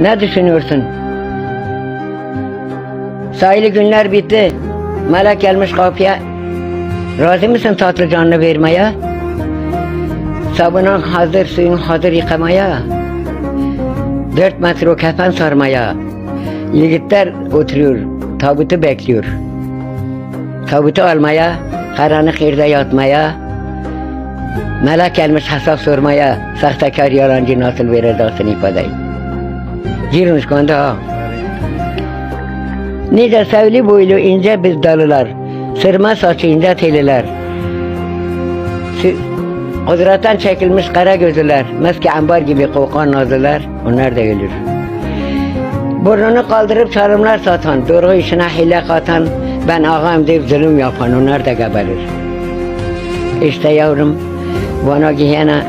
Ne düşünüyorsun? Sayılı günler bitti. Melek gelmiş kapıya. Razı mısın tatlı canını vermeye? Sabunun hazır, suyun hazır yıkamaya. Dört metre o kefen sarmaya. Yiğitler oturuyor, tabutu bekliyor. Tabutu almaya, karanlık yerde yatmaya. Melek gelmiş hesap sormaya. Sahtekar yalancı nasıl verir dasını ifadeyi. Girmiş kondu ha. Nice sevli boylu ince biz dalılar. Sırma saçı ince teliler. Kudretten çekilmiş kara gözüler. Meski ambar gibi kokan nazlılar. Onlar da ölür. Burnunu kaldırıp çarımlar satan, doğru işine hile katan, ben ağam deyip zulüm yapan onlar da geberir. İşte yavrum, bana giyene